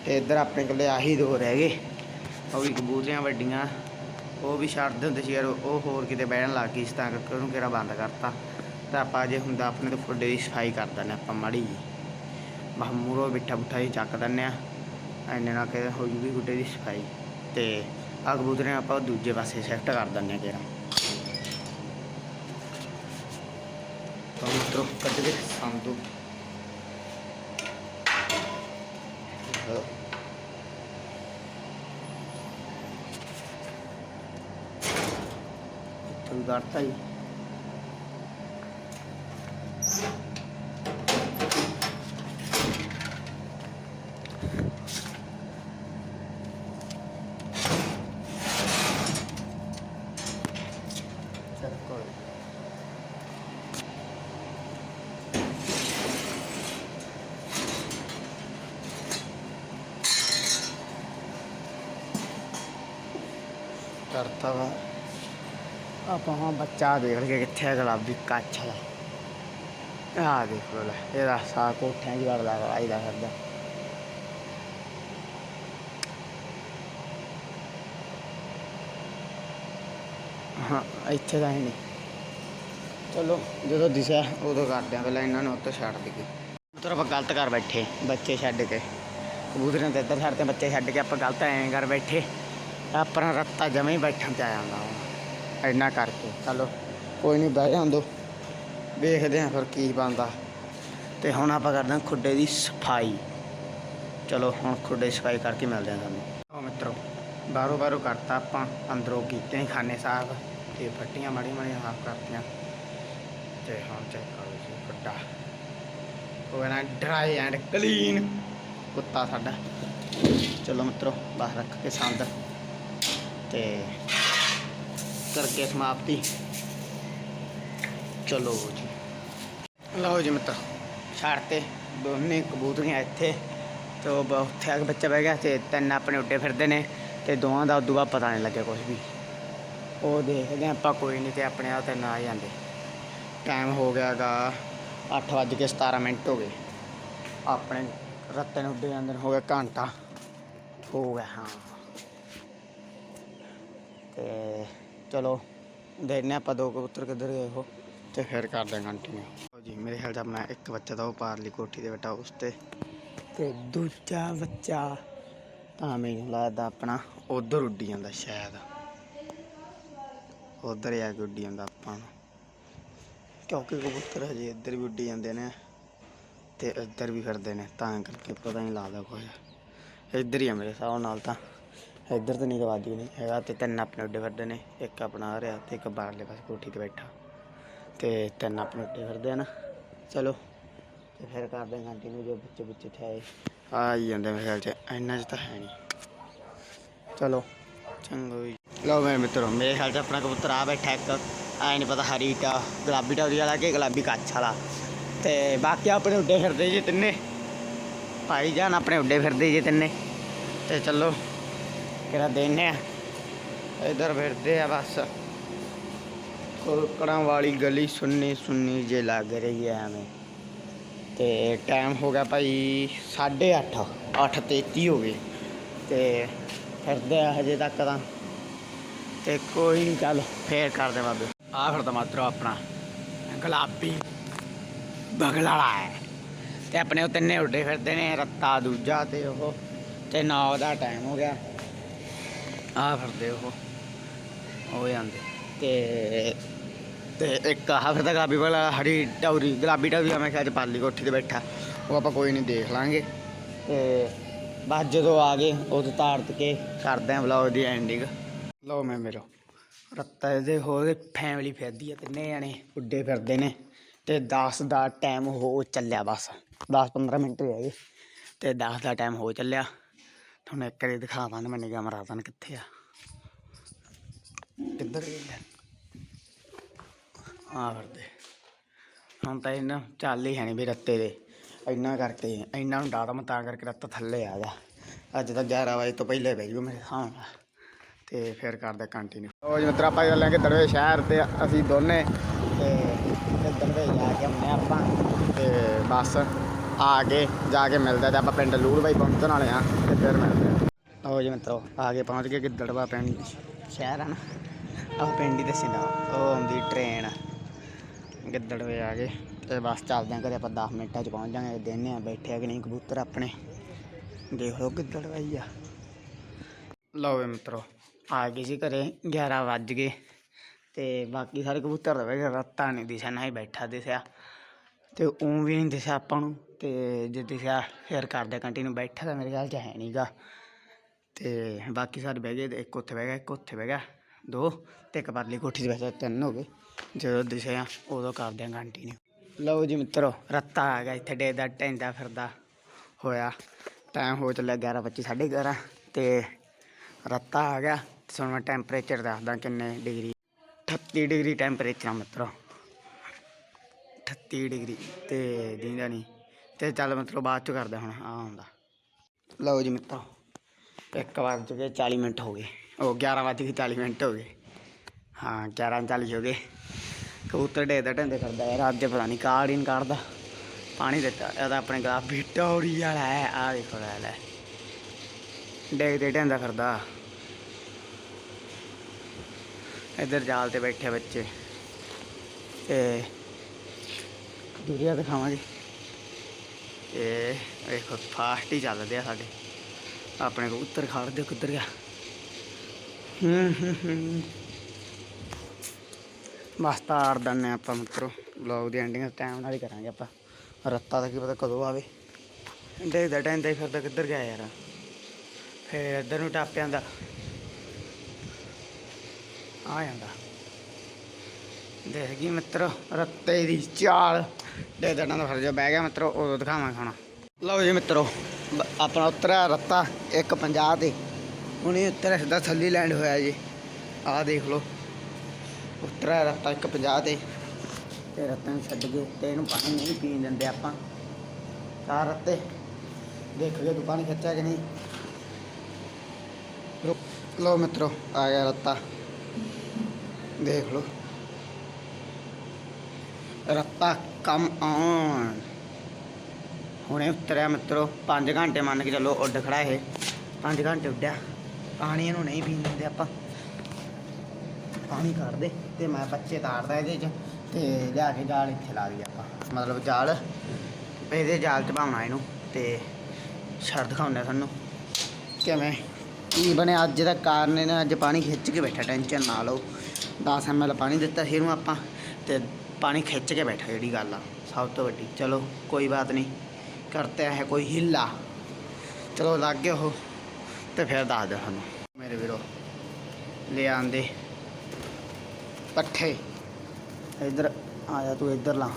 Speaker 1: ਤੇ ਇੱਧਰ ਆਪਣੇ ਕੋਲੇ ਆਹੀ ਦੋ ਰਹਿ ਗਏ। ਉਹ ਵੀ ਕਬੂਤਰੀਆਂ ਵੱਡੀਆਂ, ਉਹ ਵੀ ਛੱਡ ਦਿੰਦੇ ਸੀ ਯਾਰ, ਉਹ ਹੋਰ ਕਿਤੇ ਬਹਿਣ ਲੱਗ ਗਈ ਇਸ ਤਾਂ ਕਰਕੇ ਉਹਨੂੰ ਕਿਹੜਾ ਬੰਦ ਕਰਤਾ। ਤਾਂ ਆਪਾਂ ਜੇ ਹੁੰਦਾ ਆਪਣੇ ਤੋਂ ਫੁੱਡੇ ਦੀ ਸਫ਼ਾਈ ਕਰ ਦਿੰਦੇ ਆਪਾਂ ਮਾੜੀ ਜੀ ਬਸ ਮੂਰੋ ਬਿੱਠਾ ਬੁੱਠਾ ਹੀ ਚੱਕ ਦਿੰਦੇ ਆ ਐਨੇ ਨਾਲ ਕਿ ਹੋ ਜੂਗੀ ਗੁੱਡੇ ਦੀ ਸਫ਼ਾਈ। ਤੇ ਆ ਕਬੂਤਰੀਆਂ ਆਪਾਂ ਦੂਜੇ ਪਾਸੇ ਸ਼ਿਫਟ ਕਰ ਦਿੰਦੇ ਆ ਕਿਹੜਾ। ਤਾਂ ਮਿੱਤਰੋ, ਕੱਢ ਕੇ ਸੰਦੂ ਤੂੰ ਕਰਤਾ ਹੀ ਚੱਲ ਕੋਈ ਕਰਤਾ ਵਾ ਆਪਾਂ ਹਾਂ ਬੱਚਾ ਦੇਖ ਲਈਏ ਕਿੱਥੇ ਹੈ ਗੁਲਾਬੀ ਕੱਛ ਵਾਲਾ ਆਹ ਦੇਖ ਲੋ ਲੈ ਇਹਦਾ ਸਾ ਕੋਠਿਆਂ 'ਚ ਵੜਦਾ ਆਈਦਾ ਫਿਰਦਾ ਹਾਂ ਇੱਥੇ ਤਾਂ ਹੈ ਨਹੀਂ ਚਲੋ ਜਦੋਂ ਦਿਸਿਆ ਉਦੋਂ ਕਰਦੇ ਆ ਪਹਿਲਾਂ ਇਹਨਾਂ ਨੂੰ ਉੱਤੇ ਛੱਡ ਦਈਏ ਉਧਰ ਆਪਾਂ ਗਲਤ ਕਰ ਬੈਠੇ ਬੱਚੇ ਛੱਡ ਕੇ ਕਬੂਤਰਾਂ ਤੇ ਇੱਧਰ ਛੱਡਦੇ ਬੱਚੇ ਛੱਡ ਕੇ ਆਪਾਂ ਗਲਤ ਐਂ ਕਰ ਬੈਠੇ ਆਪਣਾ ਰੱਤਾ ਜਮੇ ਹੀ ਬੈਠਣ ਤੇ ਇੰਨਾ ਕਰਕੇ। ਚਲੋ, ਕੋਈ ਨਹੀਂ ਬਹਿ ਜਾਂਦੋ। ਵੇਖਦੇ ਆਂ ਫਿਰ ਕੀ ਬਣਦਾ। ਤੇ ਹੁਣ ਆਪਾਂ ਕਰਦੇ ਹਾਂ ਖੁੱਡੇ ਦੀ ਸਫ਼ਾਈ। ਚਲੋ, ਹੁਣ ਖੁੱਡੇ ਦੀ ਸਫ਼ਾਈ ਕਰਕੇ ਮਿਲਦੇ ਆਂ ਤੁਹਾਨੂੰ। ਉਹ ਮਿੱਤਰੋ, ਬਾਹਰੋਂ ਬਾਹਰੋਂ ਕਰਤਾ ਆਪਾਂ। ਅੰਦਰੋਂ ਕੀਤੇ ਹੀ ਖਾਨੇ ਸਾਫ਼ ਤੇ ਫੱਟੀਆਂ ਮਾੜੀਆਂ ਮਾੜੀਆਂ ਸਾਫ਼ ਕਰਤੀਆਂ। ਤੇ ਹੁਣ ਚੈੱਕ ਕਰੋ ਜੀ, ਖੁੱਡਾ। ਉਹ ਨਾ ਡਰਾਈ ਐਂਡ ਕਲੀਨ ਕੁੱਤਾ ਸਾਡਾ। ਚਲੋ ਮਿੱਤਰੋ, ਬਾਹਰ ਰੱਖ ਕੇ ਸੰਦ ਤੇ ਕਰਕੇ ਸਮਾਪਤੀ। ਚਲੋ ਜੀ। ਲਓ ਜੀ ਮਿੱਤਰ, ਛੱਡ ਤੇ। ਦੋਨੇ ਕਬੂਤਰੀਆਂ ਇੱਥੇ ਤੇ ਉਹ ਆ ਕੇ ਬੱਚਾ ਬਹਿ ਗਿਆ ਤੇ ਤਿੰਨ ਆਪਣੇ ਉੱਡੇ ਫਿਰਦੇ ਨੇ ਤੇ ਦੋਵਾਂ ਦਾ ਉਦੋਂ ਬਾਅਦ ਪਤਾ ਨਹੀਂ ਲੱਗਿਆ ਕੁਝ ਵੀ। ਉਹ ਦੇਖਦੇ ਹਾਂ ਆਪਾਂ, ਕੋਈ ਨਹੀਂ ਤੇ ਆਪਣੇ ਆ ਤਿੰਨ ਆ ਜਾਂਦੇ ਟਾਈਮ ਹੋ ਗਿਆਗਾ 8:17 ਮਿੰਟ ਹੋ ਗਏ। ਆਪਣੇ ਰੱਤੇ ਉੱਡੇ ਜਾਂਦੇ ਨੂੰ, ਹੋ ਗਿਆ ਘੰਟਾ। ਹੋ ਗਿਆ, ਹਾਂ। ਤੇ ਚਲੋ, ਦੇਖਦੇ ਹਾਂ ਆਪਾਂ ਦੋ ਕਬੂਤਰ ਕਿੱਧਰ ਗਏ ਉਹ। ਤੇ ਫਿਰ ਕਰਦੇ ਹਾਂ ਕੰਟੀਨਿਊ ਜੀ, ਮੇਰੇ ਖਿਆਲ ਚ ਆਪਣਾ ਇੱਕ ਬੱਚਾ ਤਾਂ ਉਹ ਪਾਰਲੀ ਕੋਠੀ ਤੇ ਬੈਠਾ ਉਸ ਤੇ। ਤੇ ਦੂਜਾ ਬੱਚਾ ਤਾਂ ਮੈਨੂੰ ਲੱਗਦਾ ਆਪਣਾ, ਉਧਰ ਉੱਡੀ ਜਾਂਦਾ ਸ਼ਾਇਦ। ਉਧਰ ਆ ਕੇ ਉੱਡੀ ਜਾਂਦਾ ਆਪਾਂ ਨੂੰ। ਕਿਉਂਕਿ ਕਬੂਤਰ ਹਜੇ ਇੱਧਰ ਵੀ ਉੱਡੀ ਜਾਂਦੇ ਨੇ ਤੇ ਇੱਧਰ ਵੀ ਫਿਰਦੇ ਨੇ, ਤਾਂ ਕਰਕੇ ਪਤਾ ਨਹੀਂ ਲੱਗਦਾ ਕੁਝ ਇੱਧਰ ਹੀ ਆ ਮੇਰੇ ਹਿਸਾਬ ਨਾਲ ਤਾਂ। ਇੱਧਰ ਤਾਂ ਨਹੀਂ ਗਵਾਦੀ ਨਹੀਂ ਹੈਗਾ ਤੇ ਤਿੰਨ ਆਪਣੇ ਉੱਡੇ ਫਿਰਦੇ ਨੇ, ਇੱਕ ਆਪਣਾ ਆ ਰਿਹਾ ਤੇ ਇੱਕ ਬਾਹਰਲੇ ਪਾਸੇ ਕੋਠੀ ਤੇ ਬੈਠਾ। ਤੇ ਤਿੰਨ ਆਪਣੇ ਉੱਡੇ ਫਿਰਦੇ ਆ ਨਾ। ਚਲੋ, ਤੇ ਫਿਰ ਕਰਦੇ ਹਾਂ ਕੰਟੀਨਿਊ ਜੋ ਬੱਚੇ ਬੱਚੇ ਠਾਏ ਆ ਹੀ ਜਾਂਦੇ ਮੇਰੇ ਖਿਆਲ ਚ, ਇੰਨਾ ਚ ਤਾਂ ਹੈ ਨਹੀਂ ਚਲੋ, ਚੰਗਾ ਜੀ ਲਓ ਮੇਰੇ ਮਿੱਤਰੋ, ਮੇਰੇ ਖਿਆਲ ਚ ਆਪਣਾ ਕਬੂਤਰ ਆ ਬੈਠਾ ਇੱਕ। ਐ ਨਹੀਂ ਪਤਾ ਹਰੀ ਟਾ ਗੁਲਾਬੀ ਟੌਰੀ ਵਾਲਾ ਕਿ ਗੁਲਾਬੀ ਕੱਛ ਵਾਲਾ। ਤੇ ਬਾਕੀ ਆਪਣੇ ਉੱਡੇ ਫਿਰਦੇ ਜੀ ਤਿੰਨੇ। ਭਾਈ ਜਾਨ ਆਪਣੇ ਉੱਡੇ ਫਿਰਦੇ ਜੀ ਤਿੰਨੇ। ਤੇ ਚਲੋ ਕਿਹੜਾ ਦੇਨੇ ਆ? ਇਧਰ ਫਿਰਦੇ ਆ ਬਸ। ਕੋਕੜਾਂ ਵਾਲੀ ਗਲੀ ਸੁੰਨੀ ਸੁੰਨੀ ਜੇ ਲੱਗ ਰਹੀ ਹੈ ਐਵੇਂ। ਤੇ ਟਾਈਮ ਹੋ ਗਿਆ ਭਾਈ 8:30 8:33 ਹੋ ਗਏ। ਤੇ ਫਿਰਦੇ ਆ ਹਜੇ ਤੱਕ ਤਾਂ। ਤੇ ਕੋਈ ਨਹੀਂ ਚੱਲ ਫੇਰ ਕਰਦੇ ਬਾਬੇ। ਆ ਫਿਰਦਾ ਮਾਤਰੋ ਆਪਣਾ ਗੁਲਾਬੀ ਬਗਲਾ ਵਾਲਾ ਹੈ। ਤੇ ਆਪਣੇ ਉਹ ਤਿੰਨੇ ਉੱਡੇ ਫਿਰਦੇ ਨੇ, ਰੱਤਾ ਦੂਜਾ ਤੇ ਉਹ। ਤੇ 9 ਦਾ ਟਾਈਮ ਹੋ ਗਿਆ। ਆ ਫਿਰਦੇ ਉਹ। ਉਹ ਜਾਂਦੇ ਤੇ ਤੇ ਇੱਕ ਆਹ ਫਿਰਦਾ ਗੁਲਾਬੀ ਵਾਲਾ, ਹਰੀ ਟੌਰੀ, ਗੁਲਾਬੀ ਟੌਰੀ ਆ, ਮੈਂ ਕਿਹਾ ਅੱਜ ਪਾਲੀ ਕੋਠੀ ਤੇ ਬੈਠਾ। ਉਹ ਆਪਾਂ ਕੋਈ ਨਹੀਂ ਦੇਖ ਲਾਂਗੇ। ਤੇ ਬਸ ਜਦੋਂ ਆ ਗਏ ਉਦੋਂ ਤਾਰਤ ਕੇ ਕਰਦੇ ਆਂ ਵਲੌਗ ਦੀ ਐਂਡਿੰਗ ਲਓ ਮੈਂ ਮੇਰੋ, ਰੱਤਾ ਇਹਦੇ ਹੋਰ ਫੈਮਿਲੀ ਫਿਰਦੀ ਆ ਤਿੰਨੇ ਜਣੇ ਉੱਡੇ ਫਿਰਦੇ ਨੇ। ਤੇ 10 ਦਾ ਟਾਈਮ ਹੋ ਚੱਲਿਆ ਬਸ। 10 15 ਮਿੰਟ ਰਹਿ ਗਏ। ਤੇ 10 ਦਾ ਟਾਈਮ ਹੋ ਚੱਲਿਆ। ਤੁਹਾਨੂੰ ਇੱਕ ਵਾਰੀ ਦਿਖਾਵਾਂ ਮੈਂ ਨਿਗਾਹ ਮਰਾਦਾਂ ਕਿੱਥੇ ਆ। ਕਿੱਧਰ ਗਏ ਯਾਰ ਆ ਫਿਰਦੇ ਹੁਣ ਤਾਂ ਇਹਨਾਂ ਚੱਲ ਹੀ ਹੈ ਨਹੀਂ ਵੀ ਰੱਤੇ ਦੇ ਇੰਨਾ ਕਰਕੇ, ਇੰਨਾ ਨੂੰ ਡਾਟਾ ਮੈਂ ਤਾਂ ਕਰਕੇ ਰੱਤਾ ਥੱਲੇ ਆ ਗਿਆ ਅੱਜ ਤਾਂ 11 ਵਜੇ ਤੋਂ ਪਹਿਲੇ ਪੈ ਜੂ ਮੇਰੇ ਹਿਸਾਬ ਨਾਲ। ਤੇ ਫਿਰ ਕਰਦੇ ਕੰਟੀਨਿਊ ਉਹ ਜੀ ਮਿੱਤਰ, ਆਪਾਂ ਕੇ ਦੜਵੇ ਸ਼ਹਿਰ ਤੇ ਅਸੀਂ ਦੋਨੇ। ਤੇ ਤੇ ਦੜਵੇ ਜਾ ਕੇ ਆਉਂਦੇ ਆਪਾਂ। ਤੇ ਬਸ। ਆ ਕੇ ਜਾ ਕੇ ਮਿਲਦਾ ਤੇ ਆਪਾਂ ਪਿੰਡ ਲੂੜ ਬਾਈ ਪਹੁੰਚਣ ਵਾਲੇ ਆ ਤੇ ਫਿਰ ਮਿਲਦੇ ਆ ਉਹ ਜੀ ਮਿੱਤਰੋ, ਆ ਕੇ ਪਹੁੰਚ ਗਏ ਗਿੱਦੜਵਾ ਪਿੰਡ ਸ਼ਹਿਰ ਆ ਨਾ। ਆਹ ਪਿੰਡ ਹੀ ਦੱਸੀ ਨਾ, ਉਹ ਆਉਂਦੀ ਟ੍ਰੇਨ ਗਿੱਦੜਵੇ ਆ ਗਏ ਤੇ ਬਸ ਚੱਲਦੇ ਆਂ ਕਦੇ ਆਪਾਂ 10 ਮਿੰਟਾਂ ਚ ਪਹੁੰਚ ਜਾਾਂਗੇ ਦਿਨੇ ਆ ਬੈਠੇ ਕਿ ਨਹੀਂ ਕਬੂਤਰ ਆਪਣੇ। ਦੇਖ ਲਓ ਗਿੱਦੜਵਾ ਹੀ ਆ। ਲਓ ਵੇ ਮਿੱਤਰੋ, ਆ ਗਏ ਸੀ ਘਰੇ 11 ਵੱਜ ਗਏ ਤੇ ਬਾਕੀ ਸਾਰੇ ਕਬੂਤਰ ਦਵੇ ਰੱਤਾ ਨਹੀਂ ਦਿਸਿਆ, ਨਾ ਹੀ ਬੈਠਾ ਦਿਸਿਆ। ਤੇ ਉਹ ਵੀ ਨਹੀਂ ਦਿਸਿਆ ਆਪਾਂ ਨੂੰ। ਤੇ ਜੇ ਦਿਸਿਆ ਫਿਰ ਕਰਦੇ ਕੰਟੀਨਿਊ ਬੈਠਾ ਤਾਂ ਮੇਰੇ ਖਿਆਲ ਚ ਹੈ ਨਹੀਂਗਾ ਤੇ ਬਾਕੀ ਸਾਰੇ ਬਹਿ ਗਏ ਤੇ ਇੱਕ ਉੱਥੇ ਬਹਿ ਗਿਆ, ਇੱਕ ਉੱਥੇ ਬਹਿ ਗਿਆ, ਦੋ ਤੇ ਇੱਕ ਪਰਲੀ ਕੋਠੀ ਦੇ ਵਿੱਚ ਤਿੰਨ ਹੋ ਗਏ। ਜਦੋਂ ਦਿਸਿਆ ਉਦੋਂ ਕਰਦੇ ਆਂ ਕੰਟੀਨਿਊ ਲਓ ਜੀ ਮਿੱਤਰੋ, ਰੱਤਾ ਆ ਗਿਆ ਇੱਥੇ, ਡੇ ਦਾ ਟੈਂਦਾ ਫਿਰਦਾ ਹੋਇਆ। ਟਾਈਮ ਹੋ ਚੱਲਿਆ 11:25 11:30 ਤੇ ਰੱਤਾ ਆ ਗਿਆ। ਸੁਣ ਮੈਂ ਟੈਂਪਰੇਚਰ ਦੱਸਦਾ ਕਿੰਨੇ ਡਿਗਰੀ 38 ਡਿਗਰੀ ਟੈਂਪਰੇਚਰ ਆ ਮਿੱਤਰੋ। 38 ਡਿਗਰੀ ਤੇ ਦੀਂਦਾ ਨਹੀਂ ਤੇ ਚੱਲ ਮਤਲਬ ਬਾਅਦ ਚ ਕਰਦਾ ਹੁਣ ਆ ਹੁੰਦਾ। ਲਓ ਜੀ ਮਿੱਤਰੋ, ਇੱਕ ਵੱਜ ਕੇ 40 ਮਿੰਟ ਹੋ ਗਏ। ਉਹ 11 ਵੱਜ ਕੇ 40 ਮਿੰਟ ਹੋ ਗਏ। ਹਾਂ 11 40 ਹੋ ਗਏ। ਕਬੂਤਰ ਡੇ ਦਾ ਢੰਦੇ ਕਰਦਾ ਯਾਰ, ਅੱਜ ਪਤਾ ਨਹੀਂ ਕਾੜ ਹੀ ਨਹੀਂ ਕੱਢਦਾ। ਪਾਣੀ ਦਿੱਤਾ ਇਹਦਾ ਆਪਣੇ ਬੀਟਾ ਟੌੜੀ ਵਾਲਾ ਹੈ ਆ ਦੇਖੋ ਲੈ ਲੈ। ਡੇ ਤੇ ਢੰਦਾ ਕਰਦਾ ਇੱਧਰ ਜਾਲ ਤੇ ਬੈਠੇ ਬੱਚੇ। ਤੇ ਦੂਰੀਆ ਦਿਖਾਵਾਂਗੇ। ਇਹ ਵੇਖੋ ਫਾਸਟ ਹੀ ਚੱਲਦੇ ਆ ਸਾਡੇ। ਆਪਣੇ ਕਬੂਤਰ ਖੜਦੇ ਕਿੱਧਰ ਗਿਆ। ਹੂੰ ਹੂੰ ਹੂੰ। ਬਸ ਤਾਰ ਦੰਨੇ ਆਪਾਂ ਮਿੱਤਰੋ। ਵਲੌਗ ਦੀ ਐਂਡਿੰਗ ਟਾਈਮ ਨਾਲ ਹੀ ਕਰਾਂਗੇ ਆਪਾਂ। ਰੱਤਾ ਦਾ ਕੀ ਪਤਾ ਕਦੋਂ ਆਵੇ। ਦੇਖਦਾ ਟਾਈਮ ਤੇ ਫਿਰਦਾ, ਕਿੱਧਰ ਗਿਆ ਯਾਰ। ਫੇਰ ਇੱਧਰ ਨੂੰ ਟੱਪ ਜਾਂਦਾ। ਆ ਜਾਂਦਾ। ਦੇਖ ਗਈ ਮਿੱਤਰ ਰੱਤੇ ਦੀ ਚਾਲ। ਦੇ ਦੜਾਂ ਦਾ ਫਰਜ ਬਹਿ ਗਿਆ ਮਿੱਤਰੋ, ਉਦੋਂ ਦਿਖਾਵਾਂਗੇ ਖਾਣਾ ਲਓ ਜੀ ਮਿੱਤਰੋ ਆਪਣਾ ਉਤਰਿਆ ਰੱਤਾ 150 ਤੇ। ਹੁਣੇ ਉੱਤਰ ਸਿੱਧਾ ਥੱਲੀ ਲੈਂਡ ਹੋਇਆ ਜੀ। ਆਹ ਦੇਖ ਲਓ। ਉਤਰਿਆ ਰੱਤਾ 150 ਤੇ। ਤੇ ਰੱਤਾਂ ਨੂੰ ਛੱਡ ਕੇ ਤੇ ਇਹਨੂੰ ਪਾਣੀ ਨਹੀਂ ਪੀਣ ਦਿੰਦੇ ਆਪਾਂ। ਚਾਰ ਰੱਤੇ। ਦੇਖ ਲਿਓ ਤੂੰ ਪਾਣੀ ਖਿੱਚਿਆ ਕਿ ਨਹੀਂ। ਲਓ ਮਿੱਤਰੋ, ਆ ਗਿਆ ਰੱਤਾ। ਦੇਖ ਲਓ। ਰੱਤਾ ਕਮ ਆਨ ਹੁਣੇ ਉਤਰਿਆ ਮਿੱਤਰੋ 5 ਘੰਟੇ ਮੰਨ ਕੇ ਚੱਲੋ ਉੱਡ ਖੜਾ ਇਹ। 5 ਘੰਟੇ ਉੱਡਿਆ। ਪਾਣੀ ਇਹਨੂੰ ਨਹੀਂ ਪੀਣ ਦਿੰਦੇ ਆਪਾਂ। ਪਾਣੀ ਕੱਢ ਦੇ ਤੇ ਮੈਂ ਬੱਚੇ ਤਾਰਦਾ ਇਹਦੇ 'ਚ ਤੇ ਲਿਆ ਕੇ ਜਾਲ ਇੱਥੇ ਲਾ ਦਈਏ ਆਪਾਂ। ਮਤਲਬ ਜਾਲ, ਇਹਦੇ ਜਾਲ 'ਚ ਪਾਉਣਾ ਇਹਨੂੰ ਤੇ ਛੱਡ ਦਿਖਾਉਂਦੇ ਆ ਤੁਹਾਨੂੰ। ਕਿਵੇਂ? ਕੀ ਬਣਿਆ? ਅੱਜ ਦਾ ਕਾਰਨ ਇਹਨੇ ਅੱਜ ਪਾਣੀ ਖਿੱਚ ਕੇ ਬੈਠਾ ਟੈਨਸ਼ਨ ਨਾ ਲਓ। 10 ml ਪਾਣੀ ਦਿੱਤਾ ਸੀ ਇਹਨੂੰ ਆਪਾਂ ਤੇ ਪਾਣੀ ਖਿੱਚ ਕੇ ਬੈਠਾ ਜਿਹੜੀ ਗੱਲ ਆ, ਸਭ ਤੋਂ ਵੱਡੀ। ਚਲੋ, ਕੋਈ ਬਾਤ ਨਹੀਂ, ਕਰਤੇ ਹੈ ਕੋਈ ਹਿੱਲਾ। ਚਲੋ, ਲੱਗ ਗਏ ਉਹ, ਤੇ ਫਿਰ ਦੱਸ ਦਿਓ ਸਾਨੂੰ। ਮੇਰੇ ਵੀਰੋ, ਲੈ ਆਂਦੇ ਪੱਠੇ। ਇੱਧਰ ਆ ਜਾ ਤੂੰ, ਇੱਧਰ ਲਾ।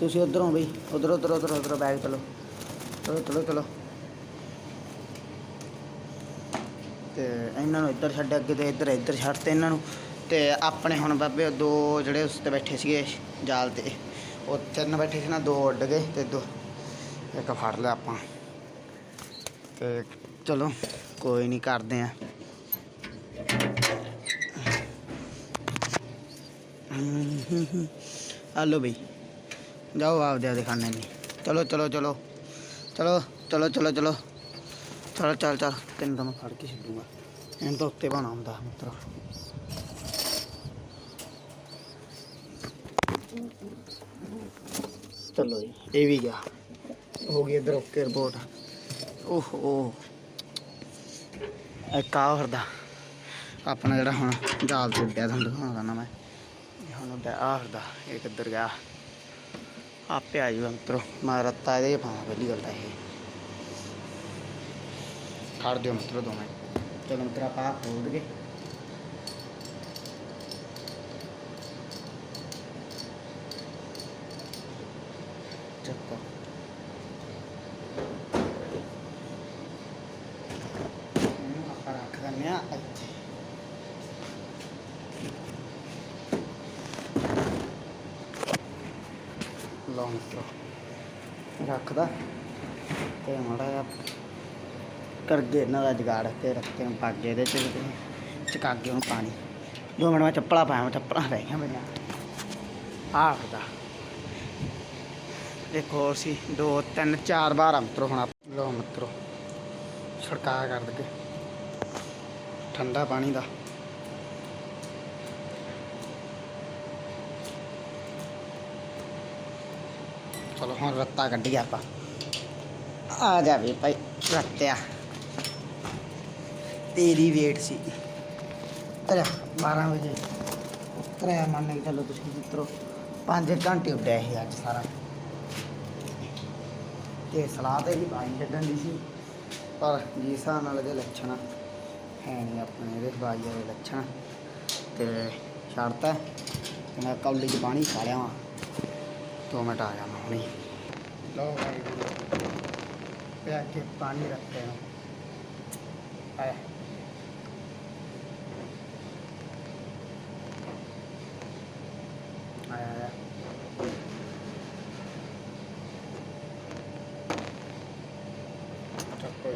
Speaker 1: ਤੁਸੀਂ ਉਧਰੋਂ ਬਈ ਉਧਰ ਉਧਰ ਉਧਰ ਉਧਰ ਬੈਗ ਚਲੋ। ਚਲੋ ਚਲੋ ਚਲੋ। ਤੇ ਇਹਨਾਂ ਨੂੰ ਇੱਧਰ ਛੱਡ ਅੱਗੇ ਤੇ ਇੱਧਰ ਇੱਧਰ ਛੱਡ ਤੇ ਇਹਨਾਂ ਨੂੰ। ਤੇ ਆਪਣੇ ਹੁਣ ਬਾਬੇ ਦੋ ਜਿਹੜੇ ਉਸ ਤੇ ਬੈਠੇ ਸੀਗੇ ਜਾਲ ਤੇ, ਉਹ ਤਿੰਨ ਬੈਠੇ ਸੀ ਨਾ, ਦੋ ਉੱਡ ਗਏ ਤੇ ਦੋ, ਇੱਕ ਫੜ ਲਿਆ ਆਪਾਂ। ਤੇ ਚਲੋ, ਕੋਈ ਨਹੀਂ ਕਰਦੇ ਆ। ਹਲੋ ਬਈ, ਜਾਓ ਆਪਦੇ ਆਪਦੇ ਖਾਣੇ ਨਹੀਂ ਚਲੋ ਚਲੋ ਚਲੋ ਚਲੋ ਚਲੋ ਚਲੋ ਚਲੋ। ਚਲ, ਚੱਲ ਚੱਲ, ਤੈਨੂੰ ਤਾਂ ਮੈਂ ਫੜ ਕੇ ਛੱਡੂਗਾ। ਇਹਨੂੰ ਤਾਂ ਉੱਤੇ ਬਾਣਾ ਹੁੰਦਾ, ਮਿੱਤਰ। ਚਲੋ ਜੀ, ਇਹ ਵੀ ਗਿਆ। ਹੋ ਗਈ ਇਧਰ ਓਕੇ ਰਿਪੋਰਟ। ਓਹੋ। ਇੱਕ ਆ ਫਿਰਦਾ? ਆਪਣਾ ਜਿਹੜਾ ਹੁਣ ਜਾਲ ਤੇ ਉੱਡਿਆ ਤੁਹਾਨੂੰ ਦਿਖਾਉਣਾ ਨਾ ਮੈਂ। ਹੁਣ ਉੱਡਿਆ ਆ ਫਿਰਦਾ, ਇਹ ਕਿੱਧਰ ਗਿਆ? ਆਪੇ ਆ ਜੂਗਾ ਮਿੱਤਰੋ, ਮੈਂ ਰੱਤਾ ਇਹਦੇ 'ਚ ਪਾਵਾਂ ਪਹਿਲੀ ਗੱਲ ਤਾਂ ਇਹ। ਖੜ ਦਿਓ ਮਿੱਤਰੋ ਦੋ ਮਿੰਟ ਚਲੋ ਮਿੱਤਰ, ਆਪਾਂ ਖੋਲ ਦਈਏ ਚੱਕੋ ਇਹਨੂੰ ਆਪਾਂ ਰੱਖ ਦਿੰਦੇ ਆ ਇੱਥੇ ਲਓ ਮਿੱਤਰੋ ਰੱਖਦਾ ਤੇ ਮਾੜਾ ਜਿਹਾ ਕਰ ਗਏ ਇਹਨਾਂ ਦਾ ਜਗਾੜ ਤੇ ਰੱਖੇ ਨੂੰ ਪੱਗ ਇਹਦੇ ਚ ਤੇ ਚਕਾਗੇ ਹੁਣ ਪਾਣੀ। ਦੋ ਮਿੰਟ ਮੈਂ ਚੱਪਲਾਂ ਪਾਇਆ, ਮੈਂ ਚੱਪਲਾਂ ਰਹਿ ਗਈਆਂ ਮੇਰੀਆਂ। ਆਖਦਾ ਇੱਕ ਹੋਰ ਸੀ, ਦੋ, ਤਿੰਨ, ਚਾਰ ਵਾਰ ਆ ਮਿੱਤਰੋ ਹੁਣ ਆਪ- ਮਿੱਤਰੋ, ਛੜਕਾ ਕਰ ਦਗੇ ਠੰਡਾ ਪਾਣੀ ਦਾ। ਚਲੋ ਹੁਣ ਰੱਤਾ ਕੱਢੀ ਆਪਾਂ। ਆ ਜਾ ਵੀ ਭਾਈ, ਰੱਤਿਆ। ਤੇਰੀ ਵੇਟ ਸੀ। ਅਰੇ 12 ਵਜੇ। ਉਤਰਿਆ ਮੰਨ ਕੇ ਚੱਲੋ ਤੁਸੀਂ ਮਿੱਤਰੋ 5 ਘੰਟੇ ਉੱਡਿਆ ਇਹ ਅੱਜ ਸਾਰਾ। ਤੇ ਸਲਾਹ ਤੇ ਹੀ ਬਾਈ ਛੱਡਣ ਦੀ ਸੀ। ਪਰ ਜੀ ਹਿਸਾਬ ਨਾਲ ਇਹਦੇ ਲੱਛਣ ਹੈ ਨਹੀਂ ਆਪਣੇ ਇਹਦੇ, ਬਾਈ ਦੇ ਲੱਛਣ। ਤੇ ਸ਼ਰਤ ਹੈ। ਮੈਂ ਕੌਲੀ 'ਚ ਪਾਣੀ ਖਾ ਲਿਆ ਵਾਂ। ਦੋ ਮਿੰਟ ਆ ਜਾਣਾ ਹੁਣੀ। ਲਓ ਭਾਈ ਪਿਆ ਕੇ ਪਾਣੀ ਰੱਖਦੇ ਹਾਂ ਆਇਆ ਆਇਆ ਚੱਕੋ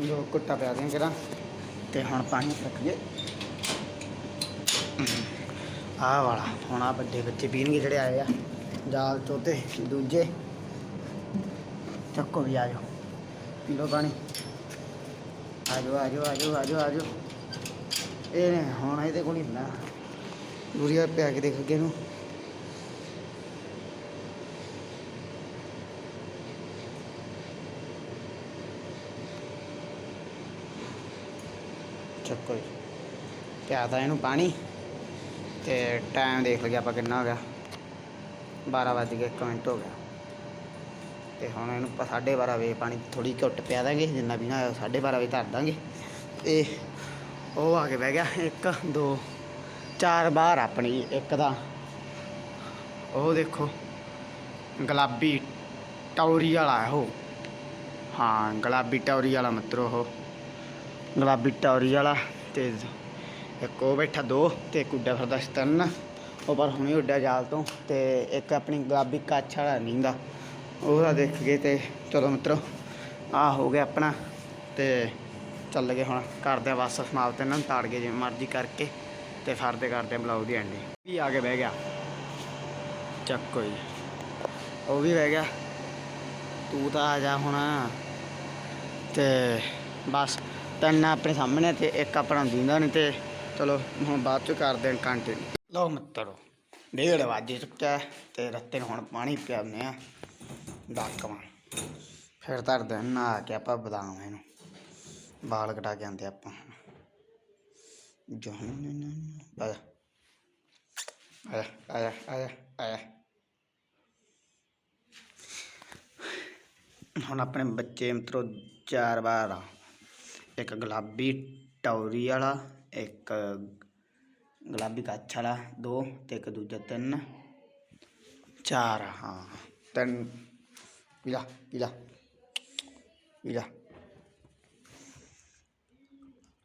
Speaker 1: ਜੀ ਕੁੱਟਾ ਪਿਆ ਦੇ ਕਰਾਂ ਤੇ ਹੁਣ ਪਾਣੀ ਰੱਖੀਏ ਆਹ ਵਾਲਾ, ਹੁਣ ਆ ਵੱਡੇ ਬੱਚੇ ਪੀਣਗੇ ਜਿਹੜੇ ਆਏ ਆ। ਜਾਲ ਚੋਂ ਦੂਜੇ। ਚੱਕੋ ਵੀ ਆ ਜਾਓ ਪੀ ਲਓ ਪਾਣੀ। ਆ ਜਾਓ ਆ ਜਾਓ ਆ ਜਾਓ ਆ ਜਾਓ ਆ ਜਾਓ ਇਹ ਹੁਣ ਇਹਦੇ ਕੋਲ ਹੀ ਹੁੰਦਾ। ਦੂਰੀਆ ਪਿਆ ਕੇ ਦੇਖ ਅੱਗੇ ਨੂੰ। ਚੱਕੋ ਜੀ। ਪਿਆ ਤਾ ਇਹਨੂੰ ਪਾਣੀ। ਤੇ ਟਾਈਮ ਦੇਖ ਲਈਏ ਆਪਾਂ ਕਿੰਨਾ ਹੋ ਗਿਆ। 12 ਵੱਜ ਕੇ 1 ਮਿੰਟ ਹੋ ਗਿਆ। ਤੇ ਹੁਣ ਇਹਨੂੰ ਆਪਾਂ ਸਾਢੇ 12 ਵਜੇ ਪਾਣੀ ਥੋੜੀ ਘੁੱਟ ਪਿਆ ਦਾਂਗੇ, ਜਿੰਨਾ ਵੀ ਨਾ ਸਾਢੇ 12 ਵਜੇ ਧਰ ਦਾਂਗੇ। ਤੇ ਉਹ ਆ ਕੇ ਬਹਿ ਗਿਆ। 1 2 ਚਾਰ ਬਾਹਰ ਆਪਣੀ, ਇੱਕ ਦਾ ਉਹ ਦੇਖੋ, ਗੁਲਾਬੀ ਟੌਰੀ ਵਾਲਾ ਉਹ। ਹਾਂ, ਗੁਲਾਬੀ ਟੌਰੀ ਵਾਲਾ ਮਿੱਤਰੋ ਉਹ। ਗੁਲਾਬੀ ਟੌਰੀ ਵਾਲਾ ਤੇ ਇੱਕ ਉਹ ਬੈਠਾ ਦੋ ਤੇ ਇੱਕ ਉੱਡਿਆ ਫਿਰਦਾ ਸੀ ਉਹ ਪਰ ਹੁਣੇ ਉੱਡਿਆ ਜਾਲ ਤੋਂ ਤੇ ਇੱਕ ਆਪਣੀ ਗੁਲਾਬੀ ਕੱਛ ਵਾਲਾ ਨੀਂਦਾ। ਉਹਦਾ ਦੇਖ ਗਏ ਤੇ ਚਲੋ ਮਿੱਤਰੋ ਆ ਹੋ ਗਿਆ ਆਪਣਾ ਤੇ ਚੱਲ ਗਏ ਹੁਣ। ਕਰਦੇ ਆ ਬਸ ਸਮਾਪਤ ਇਹਨਾਂ ਨੂੰ ਤਾੜ ਗਏ ਜਿਵੇਂ ਮਰਜ਼ੀ ਕਰਕੇ ਤੇ ਫਰਦੇ ਕਰਦੇ ਆ ਬਲੌਗ ਦੀ ਐਂਡਿੰਗ ਵੀ ਆ ਕੇ ਬਹਿ ਗਿਆ। ਚੱਕੋ ਜੀ। ਉਹ ਵੀ ਬਹਿ ਗਿਆ। ਤੂੰ ਤਾਂ ਆ ਜਾ ਹੁਣ। ਤੇ ਬਸ ਤਿੰਨ ਆਪਣੇ ਸਾਹਮਣੇ ਤੇ ਇੱਕ ਆਪਣਾ ਦਿੰਦਾ ਨਹੀਂ ਤੇ ਚਲੋ ਹੁਣ ਬਾਅਦ ਚ ਕਰਦੇ ਹਾਂ ਕੰਟੀਨਿਊ ਲਓ ਮਿੱਤਰੋ, ਡੇਢ ਵਜੇ ਚੁੱਕਿਆ ਤੇ ਰੱਤੇ ਨੂੰ ਹੁਣ ਪਾਣੀ ਪਿਆਉਂਦੇ ਆ ਡਾਕਵਾਂ ਫਿਰ ਧਰਦੇ ਹਾਂ ਨਹਾ ਕੇ ਆਪਾਂ ਬਦਾਮ ਇਹਨੂੰ ਬਾਲ ਕਟਾ ਕੇ ਆਂਦੇ ਆਪਾਂ। ਜਹਨ ਆਇਆ ਆਇਆ ਆਇਆ ਆਇਆ ਆਇਆ ਹੁਣ ਆਪਣੇ ਬੱਚੇ ਮਿੱਤਰੋ ਚਾਰ ਵਾਰ ਆ। ਇੱਕ ਗੁਲਾਬੀ ਟੌਰੀ ਵਾਲਾ, ਇੱਕ ਗੁਲਾਬੀ ਕੱਛ ਵਾਲਾ, ਦੋ ਤੇ ਇੱਕ ਦੂਜਾ ਤਿੰਨ, ਚਾਰ, ਹਾਂ, ਤਿੰਨ, ਪੀਲਾ ਪੀਲਾ ਪੀਲਾ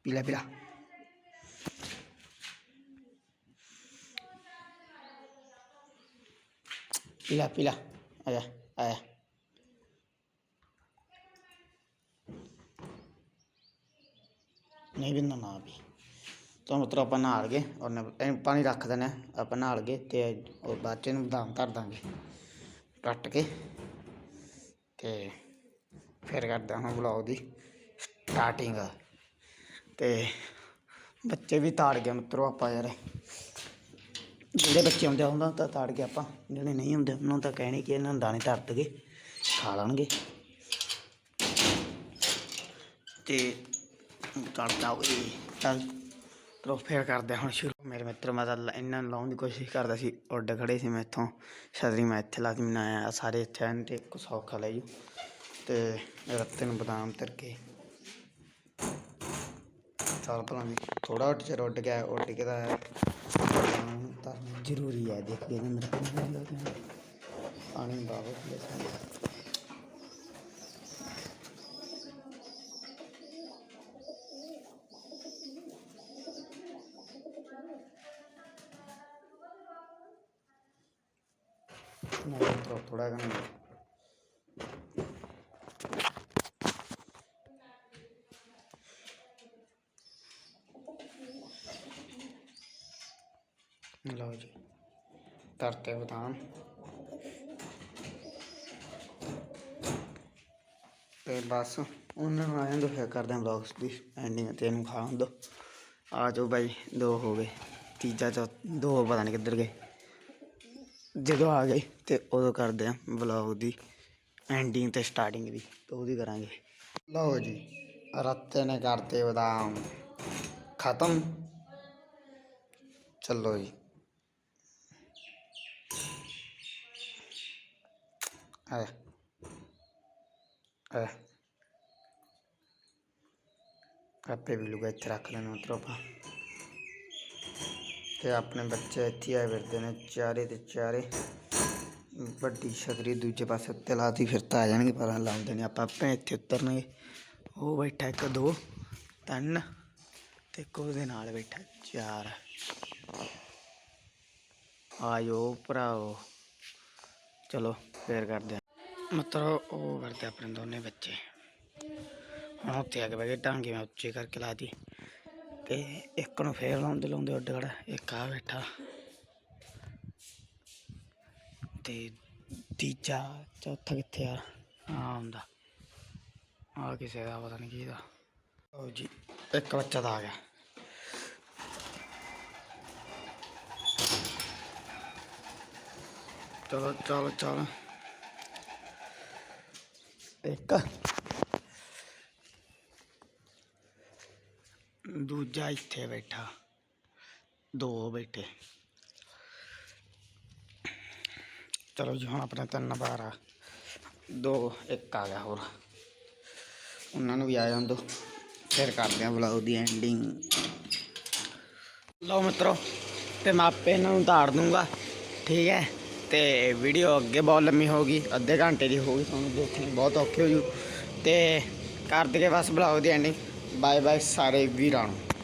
Speaker 1: ਪੀਲਾ ਪੀਲਾ। ਪੀਲਾ ਪੀਲਾ ਆਇਆ ਆਇਆ ਨਹੀਂ ਬਿੰਦਾ ਨਾ ਵੀ। ਤਾਂ ਮਤਲਬ ਆਪਾਂ ਨਹਾ ਗਏ ਔਰ ਪਾਣੀ ਰੱਖ ਦਿੰਦੇ ਹਾਂ ਆਪਾਂ ਨਹਾ ਗਏ ਤੇ ਉਹ ਬਾਅਦ ਚ ਇਹਨੂੰ ਬਦਾਮ ਧਰ ਦਾਂਗੇ। ਕੱਟ ਕੇ ਤੇ ਫਿਰ ਕਰਦਾ ਹਾਂ ਵਲੌਗ ਦੀ ਸਟਾਰਟਿੰਗ ਤੇ ਬੱਚੇ ਵੀ ਤਾੜ ਗਏ ਮਿੱਤਰੋ ਆਪਾਂ ਯਾਰ। ਜਿਹੜੇ ਬੱਚੇ ਆਉਂਦੇ ਉਹਨਾਂ ਤਾਂ ਤਾੜ ਕੇ ਆਪਾਂ, ਜਿਹੜੇ ਨਹੀਂ ਹੁੰਦੇ ਉਹਨਾਂ ਨੂੰ ਤਾਂ ਕਹਿਣੀ ਕਿ ਇਹਨਾਂ ਨੂੰ ਦਾਣੇ ਧਰ ਦਗੇ ਖਾ ਲੈਣਗੇ। ਤੇ ਕਰਦਾ ਹੋਈ ਚੱਲ ਚਲੋ ਫੇਰ ਕਰਦੇ ਹੁਣ ਸ਼ੁਰੂ। ਮੇਰੇ ਮਿੱਤਰ, ਮੈਂ ਤਾਂ ਇਹਨਾਂ ਨੂੰ ਲਾਉਣ ਦੀ ਕੋਸ਼ਿਸ਼ ਕਰਦਾ ਸੀ, ਉੱਡ ਖੜੇ ਸੀ ਮੈਂ ਇੱਥੋਂ ਛਤਰੀ ਮੈਂ ਇੱਥੇ ਲਾ ਕੇ ਮੈਂ ਆਇਆ ਸਾਰੇ ਇੱਥੇ ਆਏ ਤੇ ਇੱਕ ਸੌਖਾ ਲੈ ਜੂ ਤੇ ਰੱਤੇ ਨੂੰ ਬਦਾਮ ਧਰ ਕੇ। ਭਲਾ ਵੀ ਥੋੜਾ ਉੱਡ ਚਿਰ ਉੱਡ ਗਿਆ, ਉੱਡ ਕੇ ਤਾਂ ਬਦਾਮ ਜ਼ਰੂਰੀ ਹੈ ਦੇਖ ਕੇ ਨਾ ਪਾਣੀ ਬਾਬਤ ਲੈ ਥੋੜਾ ਥੋੜਾ ਕਰਨਾ ਲਓ ਜੀ ਤਰਤੇ ਬਦਾਮ ਤੇ ਬਸ ਉਹਨਾਂ ਨੂੰ ਆਇਆਂ ਦੋ ਫਿਰ ਕਰਦੇ ਹਾਂ ਵਲੌਗਸ ਦੀ ਐਂਡਿੰਗ ਤੇ ਇਹਨੂੰ ਖਾਣ ਦੋ ਆ ਜਾਓ ਬਾਈ ਦੋ ਹੋ ਗਏ ਤੀਜਾ ਚੌ ਦੋ ਪਤਾ ਨਹੀਂ ਕਿੱਧਰ ਗਏ ਜਦੋਂ ਆ ਗਏ ਤੇ ਉਦੋਂ ਕਰਦੇ ਆ ਵਲੌਗ ਦੀ ਐਂਡਿੰਗ ਤੇ ਸਟਾਰਟਿੰਗ ਦੀ, ਤੇ ਉਹਦੀ ਕਰਾਂਗੇ। ਲਓ ਜੀ, ਰੱਤੇ ਨੇ ਕਰਤੇ ਬਦਾਮ। ਖਤਮ। ਚੱਲੋ ਜੀ। ਆ ਆ ਆਪੇ ਵੀ ਲੁਗਾ, ਇੱਥੇ ਰੱਖ ਲੈਣਾ ਮਤਲਬ ਆਪਾਂ। ਤੇ ਆਪਣੇ ਬੱਚੇ ਇੱਥੇ ਆਏ ਫਿਰਦੇ ਨੇ, ਚਾਰੇ ਤੇ ਚਾਰੇ। ਵੱਡੀ ਛਤਰੀ ਦੂਜੇ ਪਾਸੇ ਉੱਤੇ ਲਾਤੀ, ਫਿਰ ਤਾਂ ਆ ਜਾਣਗੇ, ਪਰ ਲਾਉਂਦੇ ਨੇ, ਆਪਾਂ ਆਪੇ ਇੱਥੇ ਉਤਰਨਗੇ। ਉਹ ਬੈਠਾ ਇੱਕ, ਦੋ, ਤਿੰਨ, ਤੇ ਇੱਕ ਉਹਦੇ ਨਾਲ ਬੈਠਾ ਚਾਰ। ਆਇਓ ਭਰਾਓ ਚਲੋ, ਫੇਰ ਕਰਦੇ ਮਤਲਬ ਉਹ ਕਰਦੇ ਆਪਣੇ ਦੋਨੇ ਬੱਚੇ। ਹੁਣ ਉੱਤੇ ਆ ਕੇ ਬਹਿ ਗਏ ਟਾਂਗੇ ਮੈਂ ਉੱਚੇ ਕਰਕੇ ਲਾਤੀ। ਤੇ ਇੱਕ ਨੂੰ ਫੇਰ ਲਾਉਂਦੇ ਲਾਉਂਦੇ ਉੱਡ ਖੜਾ ਇੱਕ ਆ ਬੈਠਾ। ਤੇ ਤੀਜਾ, ਚੌਥਾ ਕਿੱਥੇ ਆ? ਆਉਂਦਾ ਆ ਕਿਸੇ ਦਾ, ਪਤਾ ਨਹੀਂ ਕਿਹਦਾ। ਲਓ ਜੀ, ਇੱਕ ਬੱਚਾ ਤਾਂ ਆ ਗਿਆ। ਚਲੋ ਚਲੋ ਚਲੋ। ਇੱਕ। ਦੂਜਾ ਇੱਥੇ ਬੈਠਾ। ਦੋ ਬੈਠੇ। ਚਲੋ ਜੀ, ਹੁਣ ਆਪਣੇ ਤਿੰਨ ਬਾਰ ਆ ਦੋ, ਇੱਕ ਆ ਗਿਆ ਹੋਰ। ਉਹਨਾਂ ਨੂੰ ਵੀ ਆ ਜਾਣ ਦੋ। ਫਿਰ ਕਰਦੇ ਆ ਵਲੌਗ ਦੀ ਐਂਡਿੰਗ ਲਓ ਮਿੱਤਰੋ, ਤੇ ਮੈਂ ਆਪੇ ਇਹਨਾਂ ਨੂੰ ਉਤਾਰ ਦੂੰਗਾ। ਠੀਕ ਹੈ? ਤੇ ਵੀਡੀਓ ਅੱਗੇ ਬਹੁਤ ਲੰਮੀ ਹੋਗੀ ਅੱਧੇ ਘੰਟੇ ਦੀ ਹੋਗੀ ਤੁਹਾਨੂੰ ਦੇਖਣੀ ਬਹੁਤ ਔਖੀ ਹੋ ਜੂ ਤੇ ਕਰ ਦਈਏ ਬਸ ਵਲੌਗ ਦੀ ਐਂਡਿੰਗ ਬਾਏ ਬਾਏ ਸਾਰੇ ਵੀਰਾਂ ਨੂੰ